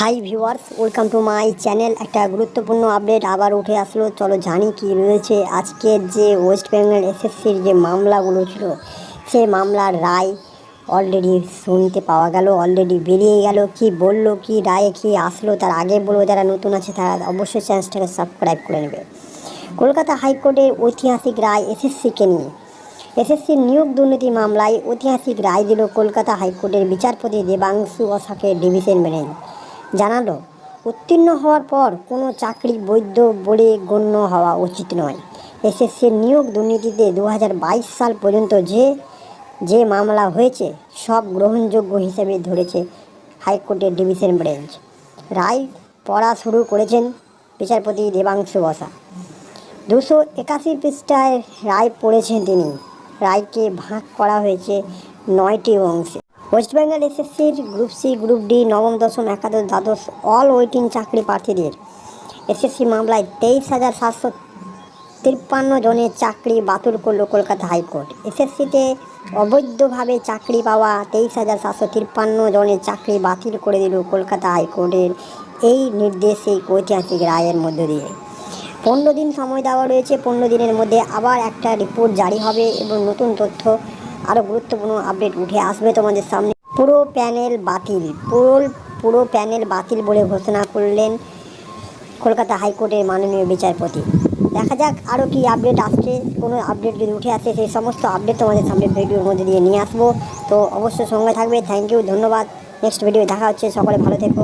Hi viewers welcome to my channel একটা গুরুত্বপূর্ণ update আবার উঠে আসলো। চলো জানি কি রয়েছে। আজকের যে ওয়েস্ট বেঙ্গল এসএসসির যে মামলাগুলো ছিল সেই মামলার রায় অলরেডি শুনতে পাওয়া গেল অলরেডি বেরিয়ে গেল। কি বলল, কি রায়ে কি আসলো, তার আগে বলব যারা নতুন আছে, তারা অবশ্যই চ্যানেলটাকে সাবস্ক্রাইব করে নেবে। কলকাতা হাইকোর্টের ঐতিহাসিক রায় এসএসসিকে নিয়ে। এসএসসির নিয়োগ দুর্নীতি মামলায় ঐতিহাসিক রায় দিল কলকাতা হাইকোর্টের বিচারপতি দেবাংশু অশাকের ডিভিশন বেঞ্চ। জানালো, উত্তীর্ণ হওয়ার পর কোনো চাকরি বৈধ বলে গণ্য হওয়া উচিত নয়। এসএসসির নিয়োগ দুর্নীতিতে দু হাজার বাইশ সাল পর্যন্ত যে যে মামলা হয়েছে, সব গ্রহণযোগ্য হিসেবে ধরেছে হাইকোর্টের ডিভিশন বেঞ্চ। রায় পড়া শুরু করেছেন বিচারপতি দেবাংশু বসা। দুশো একাশি পৃষ্ঠায় রায় পড়েছেন তিনি। রায়কে ভাগ করা হয়েছে নয়টি অংশে। ওয়েস্ট বেঙ্গল এসএসসির গ্রুপ সি গ্রুপ ডি নবম, দশম, একাদশ, দ্বাদশ অল ওয়েটিং চাকরি প্রার্থীদের। এসএসসি মামলায় তেইশ হাজার সাতশো তিপ্পান্ন জনের চাকরি বাতিল করল কলকাতা হাইকোর্ট। এসএসসিতে অবৈধভাবে চাকরি পাওয়া তেইশ হাজার সাতশো তিপ্পান্ন জনের চাকরি বাতিল করে দিল কলকাতা হাইকোর্টের এই নির্দেশ এই ঐতিহাসিক রায়ের মধ্য দিয়ে। পনেরো দিন সময় দেওয়া রয়েছে, পনেরো দিনের মধ্যে আবার একটা রিপোর্ট জারি হবে এবং নতুন তথ্য আরও গুরুত্বপূর্ণ আপডেট উঠে আসবে তোমাদের সামনে। পুরো প্যানেল বাতিল। পুরো পুরো প্যানেল বাতিল বলে ঘোষণা করলেন কলকাতা হাইকোর্টের মাননীয় বিচারপতি। দেখা যাক আরও কি আপডেট আসছে। কোনো আপডেট যদি উঠে আসে, সেই সমস্ত আপডেট তোমাদের সামনে ভিডিওর মধ্যে দিয়ে নিয়ে আসব। তো অবশ্যই সঙ্গে থাকবে। থ্যাংক ইউ ধন্যবাদ। নেক্সট ভিডিও দেখা হচ্ছে। সকলে ভালো থেকো।